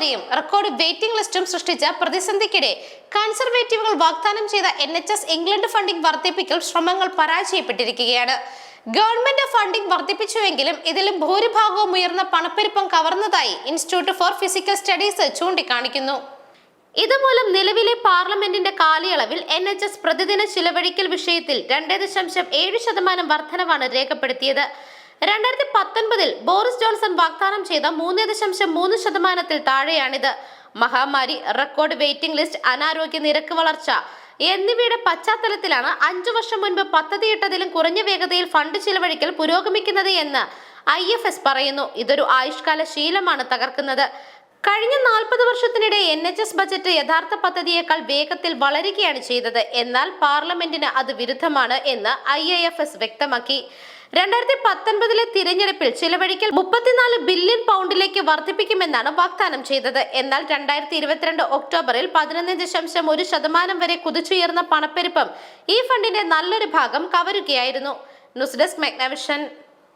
മഹാമാരിയും record waiting ലിസ്റ്റും സൃഷ്ടിച്ച പ്രതിസന്ധിക്കിടെ കൺസർവേറ്റീവുകൾ വാഗ്ദാനം ചെയ്ത N H S England funding വർദ്ധിപ്പിക്കൽ ശ്രമങ്ങൾ പരാജയപ്പെട്ടിരിക്കുകയാണ്. ഗവൺമെന്റ് ഫണ്ടിംഗ് വർദ്ധിപ്പിച്ചുവെങ്കിലും ഇതിലും ഭൂരിഭാഗവും ഉയർന്ന പണപ്പെരുപ്പം കവർന്നതായി ഇൻസ്റ്റിറ്റ്യൂട്ട് ഫോർ ഫിസിക്കൽ സ്റ്റഡീസ് ചൂണ്ടിക്കാണിക്കുന്നു. ഇതുമൂലം നിലവിലെ പാർലമെന്റിന്റെ കാലയളവിൽ എൻ എച്ച് എസ് പ്രതിദിന ചിലവഴിക്കൽ വിഷയത്തിൽ രണ്ടേ ദശാംശം ഏഴ് ശതമാനം വർധനവാണ് രേഖപ്പെടുത്തിയത്. രണ്ടായിരത്തി പത്തൊൻപതിൽ ബോറിസ് ജോൺസൺ വാഗ്ദാനം ചെയ്ത മൂന്ന് ദശാംശം മൂന്ന് ശതമാനത്തിൽ താഴെയാണിത്. മഹാമാരി റെക്കോർഡ് വെയിറ്റിംഗ് ലിസ്റ്റ് അനാരോഗ്യ നിരക്ക് വളർച്ച എന്നിവയുടെ പശ്ചാത്തലത്തിലാണ് അഞ്ചു വർഷം മുൻപ് പദ്ധതിയിട്ടതിലും കുറഞ്ഞ വേഗതയിൽ ഫണ്ട് ചിലവഴിക്കൽ പുരോഗമിക്കുന്നത് എന്ന് ഐ എഫ് എസ് പറയുന്നു. ഇതൊരു ആയുഷ്കാല ശീലമാണ് തകർക്കുന്നത്. കഴിഞ്ഞ നാൽപ്പത് വർഷത്തിനിടെ എൻ എച്ച് എസ് ബജറ്റ് യഥാർത്ഥ പദ്ധതിയേക്കാൾ വേഗത്തിൽ വളരുകയാണ് ചെയ്തത്. എന്നാൽ പാർലമെന്റിന് അത് വിരുദ്ധമാണ് എന്ന് ഐ വ്യക്തമാക്കി. രണ്ടായിരത്തി പത്തൊൻപതിലെ തിരഞ്ഞെടുപ്പിൽ ചിലവഴിക്കൽ മുപ്പത്തിനാല് ബില്യൺ പൗണ്ടിലേക്ക് വർദ്ധിപ്പിക്കുമെന്നാണ് വാഗ്ദാനം ചെയ്തത്. എന്നാൽ രണ്ടായിരത്തി ഇരുപത്തിരണ്ട് ഒക്ടോബറിൽ പതിനൊന്ന് ദശാംശം ഒരു ശതമാനം വരെ കുതിച്ചുയർന്ന പണപ്പെരുപ്പം ഈ ഫണ്ടിന്റെ നല്ലൊരു ഭാഗം കവരുകയായിരുന്നു. News desk മെഗ്നവിഷൻ.